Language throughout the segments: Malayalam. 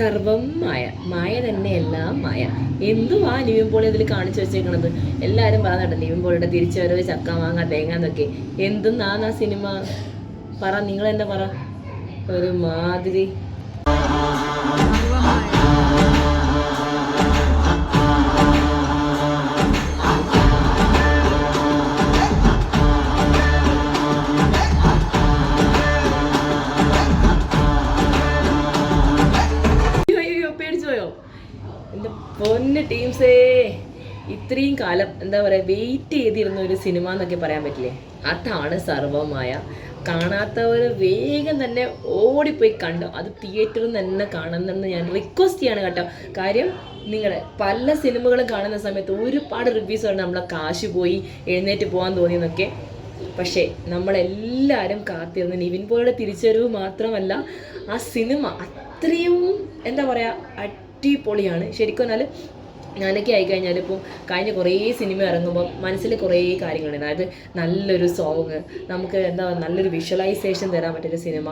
സർവം മായ. മായ തന്നെ എല്ലാം മായ. എന്തുവാ ലിവിൻ പോളി ഇതിൽ കാണിച്ചു വെച്ചേക്കണത്? എല്ലാവരും പറഞ്ഞിട്ട് ലിവിൻ പോളിയുടെ തിരിച്ചുവരവ് ചക്ക വാങ്ങാ തേങ്ങ എന്നൊക്കെ. എന്തെന്നാണ് സിനിമ പറ നിങ്ങൾ തന്നെ പറ? ഒരു എന്റെ പൊന്ന് ടീംസേ ഇത്രയും കാലം എന്താ പറയുക വെയിറ്റ് ചെയ്തിരുന്ന ഒരു സിനിമ എന്നൊക്കെ പറയാൻ പറ്റില്ലേ? അതാണ് സർവമായ കാണാത്തവർ വേഗം തന്നെ ഓടിപ്പോയി കണ്ടു. അത് തിയേറ്ററിൽ തന്നെ കാണണമെന്ന് ഞാൻ റിക്വസ്റ്റ് ചെയ്യാണ് കേട്ടോ. കാര്യം നിങ്ങളുടെ പല സിനിമകളും കാണുന്ന സമയത്ത് ഒരുപാട് റിവ്യൂസ് ഉണ്ട് നമ്മളെ കാശ് പോയി എഴുന്നേറ്റ് പോകാൻ തോന്നിയെന്നൊക്കെ. പക്ഷേ നമ്മളെല്ലാവരും കാത്തിരുന്ന് നിവിൻ പോയുടെ തിരിച്ചറിവ് മാത്രമല്ല ആ സിനിമ അത്രയും എന്താ പറയുക അടിപൊളിയാണ്. ശരിക്കും പറഞ്ഞാൽ ഞാനൊക്കെ ആയിക്കഴിഞ്ഞാൽ ഇപ്പോൾ കഴിഞ്ഞ കുറേ സിനിമ ഇറങ്ങുമ്പോൾ മനസ്സിൽ കുറേ കാര്യങ്ങളുണ്ട്. അതായത് നല്ലൊരു സോങ് നമുക്ക് എന്താ പറയുക നല്ലൊരു വിഷ്വലൈസേഷൻ തരാൻ പറ്റിയൊരു സിനിമ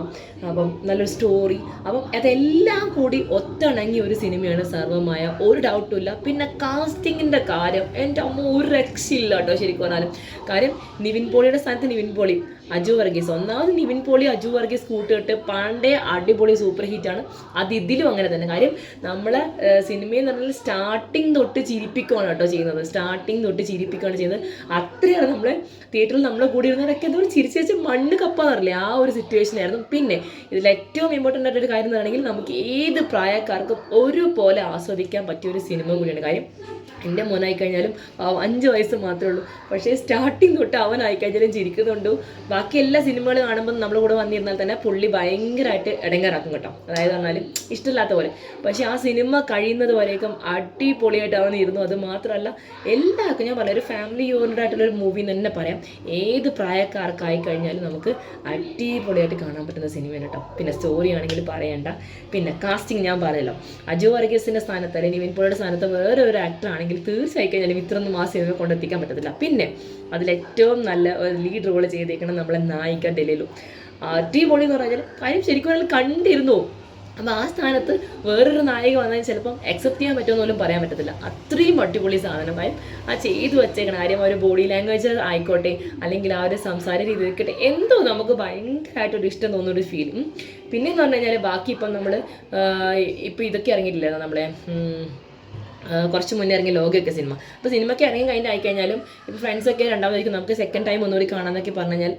അപ്പം നല്ലൊരു സ്റ്റോറി അപ്പം അതെല്ലാം കൂടി ഒത്തിണങ്ങിയ ഒരു സിനിമയാണ് സർവമായ ഒരു ഡൗട്ടും ഇല്ല. പിന്നെ കാസ്റ്റിങ്ങിന്റെ കാര്യം എന്റെ അമ്മ ഒരു രക്ഷയില്ല കേട്ടോ ശരിക്കും പറഞ്ഞാലും. കാര്യം നിവിൻ പോളിയുടെ സ്ഥാനത്ത് നിവിൻ പോളി. അജു വർഗീസ്. ഒന്നാമത് നിവിൻ പോളി അജു വർഗീസ് കൂട്ടുകെട്ട് പാണ്ഡെ അടിപൊളി സൂപ്പർ ഹിറ്റാണ് അത് ഇതിലും അങ്ങനെ തന്നെ. കാര്യം നമ്മളെ സിനിമയിൽ എന്ന് പറഞ്ഞാൽ സ്റ്റാർട്ടിങ് തൊട്ട് ചിരിപ്പിക്കുകയാണ് കേട്ടോ ചെയ്യുന്നത്. സ്റ്റാർട്ടിങ് തൊട്ട് ചിരിപ്പിക്കുകയാണ് ചെയ്യുന്നത്. അത്രയാണ് നമ്മൾ തിയേറ്ററിൽ നമ്മളെ കൂടി ഇരുന്നവരൊക്കെ എന്തോ ചിരിച്ച് വെച്ച് മണ്ണ് കപ്പാന്നറില്ലേ ആ ഒരു സിറ്റുവേഷൻ ആയിരുന്നു. പിന്നെ ഇതിൽ ഏറ്റവും ഇമ്പോർട്ടന്റ് ആയിട്ടൊരു കാര്യം എന്ന് നമുക്ക് ഏത് പ്രായക്കാർക്കും ഒരുപോലെ ആസ്വദിക്കാൻ പറ്റിയ ഒരു സിനിമ കൂടിയാണ്. കാര്യം എന്റെ മോനായി കഴിഞ്ഞാലും അവൻ അഞ്ച് വയസ്സ് മാത്രമേ ഉള്ളൂ. പക്ഷേ സ്റ്റാർട്ടിങ് തൊട്ട് ആയി കഴിഞ്ഞാലും ചിരിക്കുന്നുണ്ട്. ബാക്കി എല്ലാ സിനിമകളും കാണുമ്പോൾ നമ്മൾ കൂടെ വന്നിരുന്നാൽ തന്നെ പുള്ളി ഭയങ്കരമായിട്ട് ഇടങ്ങാറാക്കും കേട്ടോ. അതായത് പറഞ്ഞാലും ഇഷ്ടമില്ലാത്ത പോലെ. പക്ഷേ ആ സിനിമ കഴിയുന്നത് വരേക്കും അടിപൊളിയായിട്ട് അവൻ ഇരുന്നു അത് മാത്രമല്ല എല്ലാവർക്കും ഞാൻ പറയാം ഒരു ഫാമിലി ഓറിയന്റഡ് ആയിട്ടുള്ള ഒരു മൂവി എന്ന് തന്നെ പറയാം. ഏത് പ്രായക്കാർക്കായി കഴിഞ്ഞാലും നമുക്ക് അടിപൊളിയായിട്ട് കാണാൻ പറ്റുന്ന സിനിമയാണ് കേട്ടോ. പിന്നെ സ്റ്റോറി ആണെങ്കിൽ പറയണ്ട. പിന്നെ കാസ്റ്റിംഗ് ഞാൻ പറയല്ലോ. അജു വർഗീസിന്റെ സ്ഥാനത്ത് അല്ലെങ്കിൽ നിവിൻ പോളിയുടെ സ്ഥാനത്ത് വേറെ ഒരു ആക്ടർ ആണെങ്കിൽ തീർച്ചയായി കഴിഞ്ഞാലും ഇത്രയൊന്നും ആ സിനിമ കൊണ്ടെത്തിക്കാൻ പറ്റത്തില്ല. പിന്നെ അതിലേറ്റവും നല്ല ലീഡ് റോൾ ചെയ്തേക്കണം നമ്മളെ നായിക ഡെലിലു. അടിപൊളി എന്ന് പറഞ്ഞാൽ കാര്യം ശരിക്കും പറഞ്ഞാൽ കണ്ടിരുന്നു. അപ്പോൾ ആ സ്ഥാനത്ത് വേറൊരു നായിക വന്നാൽ ചിലപ്പം അക്സെപ്റ്റ് ചെയ്യാൻ പറ്റുമെന്ന് പോലും പറയാൻ പറ്റത്തില്ല. അത്രയും അടിപൊളി സാധനം കാര്യം ആ ചെയ്തു വെച്ചേക്കണ കാര്യം ആ ഒരു ബോഡി ലാംഗ്വേജ് ആയിക്കോട്ടെ അല്ലെങ്കിൽ ആ ഒരു സംസാര രീതി ആയിക്കോട്ടെ എന്തോ നമുക്ക് ഭയങ്കരമായിട്ടൊരു ഇഷ്ടം തോന്നുന്നൊരു ഫീൽ പിന്നെ എന്ന് പറഞ്ഞു കഴിഞ്ഞാൽ ബാക്കി ഇപ്പം നമ്മൾ ഇപ്പം ഇതൊക്കെ ഇറങ്ങിയിട്ടില്ലായിരുന്നു നമ്മളെ? കുറച്ച് മുന്നേ ഇറങ്ങിയ ലോകയൊക്കെ സിനിമ. അപ്പോൾ സിനിമയ്ക്ക് ഇറങ്ങി കഴിഞ്ഞ് ആയിക്കഴിഞ്ഞാലും ഇപ്പോൾ ഫ്രണ്ട്സൊക്കെ രണ്ടാമതായിരിക്കും നമുക്ക് സെക്കൻഡ് ടൈം ഒന്നുകൂടി കാണാമെന്നൊക്കെ പറഞ്ഞു കഴിഞ്ഞാൽ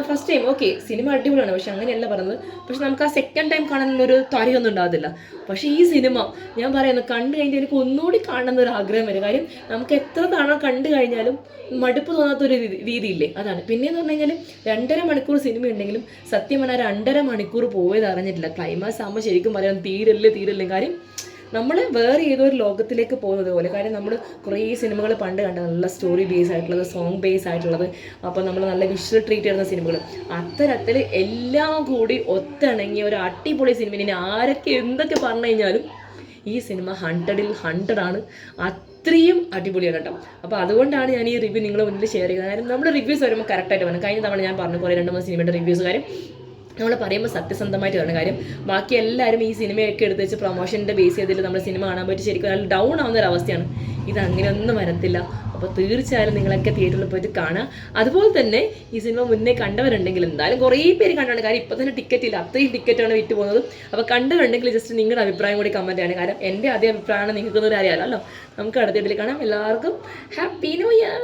ഫസ്റ്റ് ടൈം ഓക്കെ സിനിമ അടിപൊളിയാണ് പക്ഷെ അങ്ങനെയല്ല പറഞ്ഞത്. പക്ഷെ നമുക്ക് ആ സെക്കൻഡ് ടൈം കാണാനുള്ളൊരു താരിയൊന്നും ഉണ്ടാകത്തില്ല പക്ഷേ ഈ സിനിമ ഞാൻ പറയുന്നത് കണ്ടു കഴിഞ്ഞാൽ എനിക്ക് ഒന്നുകൂടി കാണണമെന്ന് ഒരു ആഗ്രഹം വരും. കാര്യം നമുക്ക് എത്ര തവണ കണ്ടു കഴിഞ്ഞാലും മടുപ്പ് തോന്നാത്തൊരു രീതി- രീതിയില്ലേ? അതാണ്. പിന്നെയെന്ന് പറഞ്ഞു കഴിഞ്ഞാൽ രണ്ടര മണിക്കൂർ സിനിമ ഉണ്ടെങ്കിലും സത്യം പറഞ്ഞാൽ രണ്ടര മണിക്കൂർ പോയത് അറിഞ്ഞിട്ടില്ല ക്ലൈമാക്സ് ആകുമ്പോൾ ശരിക്കും പറയാം തീരല്ലേ തീരല്ലേ. കാര്യം നമ്മൾ വേറെ ഏതൊരു ലോകത്തിലേക്ക് പോകുന്നത് പോലെ. കാര്യം നമ്മൾ കുറേ സിനിമകൾ പണ്ട് കണ്ട നല്ല സ്റ്റോറി ബേസ് ആയിട്ടുള്ളത് സോങ് ബേസ് ആയിട്ടുള്ളത്. അപ്പോൾ നമ്മൾ നല്ല വിഷ്വൽ ട്രീറ്റ് ചെയ്യുന്ന സിനിമകൾ അത്തരത്തിൽ എല്ലാം കൂടി ഒത്തിണങ്ങിയ ഒരു അടിപൊളി സിനിമ. ആരൊക്കെ എന്തൊക്കെ പറഞ്ഞു കഴിഞ്ഞാലും ഈ സിനിമ ഹൺഡ്രഡിൽ ഹൺഡ്രഡ് ആണ്. അത്രയും അടിപൊളിയാണ് കേട്ടോ. അപ്പോൾ അതുകൊണ്ടാണ് ഞാൻ ഈ റിവ്യൂ നിങ്ങളുടെ മുന്നിൽ ഷെയർ ചെയ്യുന്നത്. കാര്യം നമ്മുടെ റിവ്യൂസ് വരുമ്പോൾ കറക്റ്റായിട്ട് വേണം കഴിഞ്ഞ തവണ ഞാൻ പറഞ്ഞു കുറേ രണ്ട് മൂന്ന് സിനിമയുടെ റിവ്യൂസ് കാര്യം നമ്മൾ പറയുമ്പോൾ സത്യസന്ധമായിട്ട് വരണം കാര്യം. ബാക്കി എല്ലാവരും ഈ സിനിമയൊക്കെ എടുത്ത് വെച്ച് പ്രൊമോഷന്റെ ബേസ് ചെയ്തിട്ട് നമ്മൾ സിനിമ കാണാൻ പറ്റി ശരിക്കും നല്ല ഡൗൺ ആവുന്ന ഒരു അവസ്ഥയാണ്. ഇത് അങ്ങനെയൊന്നും വരത്തില്ല. അപ്പോൾ തീർച്ചയായും നിങ്ങളൊക്കെ തിയേറ്ററിൽ പോയിട്ട് കാണുക. അതുപോലെ തന്നെ ഈ സിനിമ മുന്നേ കണ്ടവരുണ്ടെങ്കിൽ എന്തായാലും കുറേ പേര് കണ്ടാണ്. കാര്യം ഇപ്പോൾ തന്നെ ടിക്കറ്റ് ഇല്ല. അത്രയും ടിക്കറ്റാണ് വിറ്റ് പോകുന്നത്. അപ്പോൾ കണ്ടവരുണ്ടെങ്കിൽ ജസ്റ്റ് നിങ്ങളുടെ അഭിപ്രായം കൂടി കമന്റ് ചെയ്യണം. കാരണം എന്റെ അതേ അഭിപ്രായമാണ് നിങ്ങൾക്കൊന്നും അറിയാമല്ലോ. നമുക്ക് അടുത്ത വീട്ടിൽ കാണാം. എല്ലാവർക്കും ഹാപ്പി ന്യൂ ഇയർ